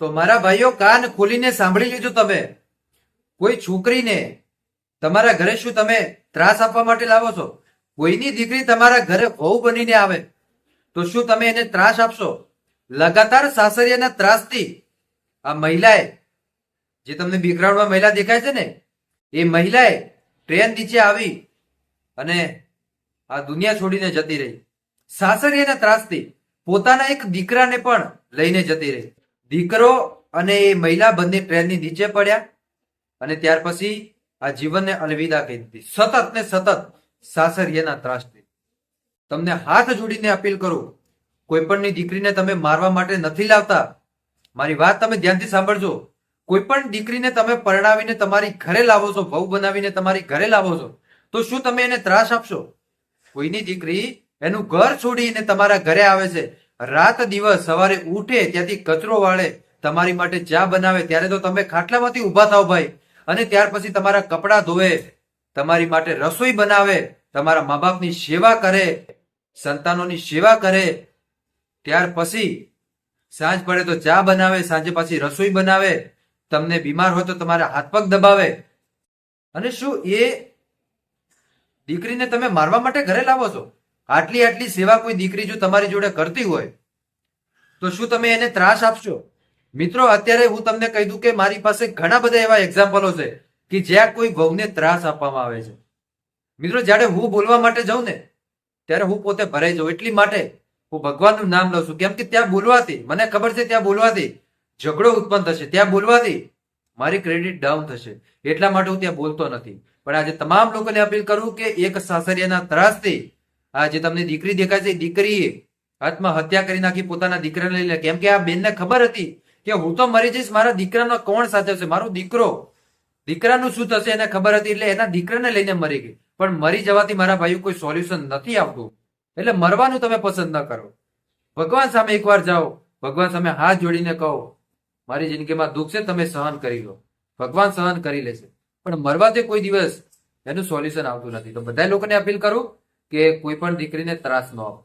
તો મારા ભાઈઓ, કાન ખોલીને સાંભળી લીધું તમે. કોઈ છોકરીને તમારા ઘરે શું તમે ત્રાસ આપવા માટે લાવો છો? કોઈની દીકરી તમારા ઘરે વહુ બનીને આવે, તો શું તમે એને ત્રાસ આપશો? લગાતાર સાસરિયાના ત્રાસથી આ મહિલાએ, જે તમને બેકગ્રાઉન્ડમાં મહિલા દેખાય છે ને, એ મહિલાએ ટ્રેન નીચે આવી અને આ દુનિયા છોડીને જતી રહી. સાસરિયાના ત્રાસથી પોતાના એક દીકરાને પણ લઈને જતી રહી. દીકરો અને એ મહિલા બંને ટ્રેનની નીચે પડ્યા અને ત્યાર પછી આ જીવનને અલવિદા કહી દીધી. સતત ને સતત સાસરિયાના ત્રાસથી તમને હાથ જોડીને અપીલ કરું કોઈ પણની દીકરીને તમે મારવા માટે નથી લાવતા. મારી વાત તમે ધ્યાનથી સાંભળજો. કોઈ પણ દીકરીને તમે પરણાવીને તમારી ઘરે લાવો છો, વહુ બનાવીને તમારી ઘરે લાવો છો, તો શું તમે એને ત્રાસ આપશો? કોઈની દીકરી એનું ઘર છોડીને તમારા ઘરે આવે છે રાત દિવસ સવારે ઉઠે ત્યાંથી કચરો વાળે, તમારી માટે ચા બનાવે, ત્યારે તો તમે ખાટલામાંથી ઊભા થાવ ભાઈ. અને ત્યાર પછી તમારા કપડાં ધોવે, તમારી માટે રસોઈ બનાવે, તમારા મા બાપની સેવા કરે, સંતાનોની સેવા કરે. ત્યાર પછી સાંજ પડે તો ચા બનાવે, સાંજે પાછી રસોઈ બનાવે. તમને બીમાર હોય તો તમારા હાથ પગ દબાવે. અને શું એ દીકરીને તમે મારવા માટે ઘરે લાવો છો? આટલી આટલી સેવા કોઈ દીકરી જો તમારી જોડે કરતી હોય, તો શું તમે એને ત્રાસ આપશો? મિત્રો, અત્યારે હું તમને કહી દઉં કે મારી પાસે ઘણા બધા એવા એક્ઝામ્પલો છે કે જ્યાં કોઈ વહુને ત્રાસ આપવામાં આવે છે. મિત્રો, જ્યારે હું બોલવા માટે જાઉં ને, ત્યારે હું પોતે ભરાઈ જાઉં. એટલી માટે હું ભગવાનનું નામ લઉં છું. કેમ કે ત્યાં બોલવાથી, મને ખબર છે ત્યાં બોલવાથી ઝઘડો ઉત્પન્ન થશે. ત્યાં બોલવાથી મારી ક્રેડિટ ડાઉન થશે. એટલા માટે હું ત્યાં બોલતો નથી. પણ આજે તમામ લોકોને અપીલ કરું કે એક સાસરિયાના ત્રાસથી આ જે તમને દીકરી એ દીકરીએ આત્મહત્યા કરી નાખી પોતાના દીકરાને લઈને. કેમ કે આ બેનને ખબર હતી કે હું તો મરી જઈશ, મારા દીકરાનો કોણ સાચવશે મારો દીકરો. દીકરાનું શું થશે એને ખબર હતી એટલે એના દીકરાને લઈને મરી ગઈ. પણ મરી જવાથી મારા ભાઈઓ કોઈ સોલ્યુશન નથી આવતું. એટલે મરવાનું તમે પસંદ ન કરો. ભગવાન સામે એકવાર જાઓ. ભગવાન સામે હાથ જોડીને કહો, મારી જિંદગીમાં દુઃખ છે, તમે સહન કરી લો. ભગવાન સહન કરી લેશે. પણ મરવાથી કોઈ દિવસ એનું સોલ્યુશન આવતું નથી. તો બધા લોકોને અપીલ કરું? કે કોઈ પણ દીકરીને ત્રાસ ન આપો.